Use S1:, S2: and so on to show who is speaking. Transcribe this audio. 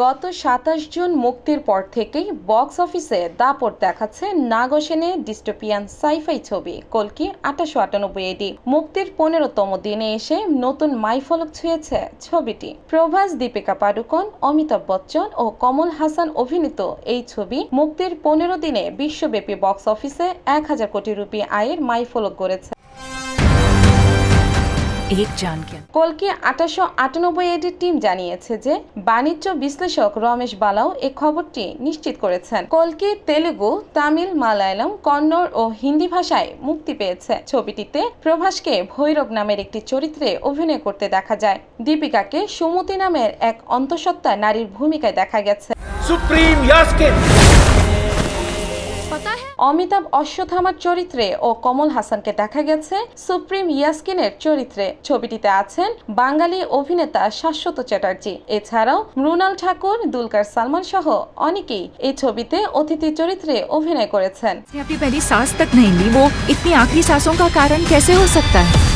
S1: গত সাতাশ জুন মুক্তির পর থেকেই বক্স অফিসে দাপট দেখাচ্ছে নাগসেনে ডিস্টোপিয়ান সাইফাই ছবি, কলকি আঠাশো আটানব্বই এডি মুক্তির পনেরোতম দিনে এসে নতুন মাইফলক ছুঁয়েছে ছবিটি। প্রভাস, দীপিকা পাডুকোন, অমিতাভ বচ্চন ও কমল হাসান অভিনীত এই ছবি মুক্তির পনেরো দিনে বিশ্বব্যাপী বক্স অফিসে এক হাজার কোটি রুপি আয়ের মাইফলক গড়েছে।
S2: एक जान के
S1: কলকি আঠাশো আটানব্বই এডির টিম জানিয়েছে যে বাণিজ্য বিশ্লেষক রমেশ বালাও এ খবরটি নিশ্চিত করেছেন কলকি তেলুগু তামিল মালায়ালাম কন্নড় ও হিন্দি ভাষায় মুক্তি পেয়েছে ছবিটিতে প্রভাসকে ভৈরব নামের একটি চরিত্রে অভিনয় করতে দেখা যায় দীপিকাকে সুমতি নামের এক অন্তঃসত্ত্বা নারীর ভূমিকায় দেখা গেছে
S3: सुप्रीम यास्किन
S2: पता है
S1: অমিতাভ অশ্বথামার চরিত্রে ও কমল হাসানকে দেখা গেছে সুপ্রিম ইয়াসকিনের চরিত্রে ছবিটিতে আছেন বাঙালি অভিনেতা শাশ্বত চ্যাটার্জি এছাড়াও মৃণাল ঠাকুর দুলকার সালমান সহ অনেকেই এই ছবিতে অতিথি চরিত্রে অভিনয় করেছেন
S2: उसने अपनी पहली सांस तक नहीं ली वो इतनी आखिरी सांसों का कारण कैसे हो सकता है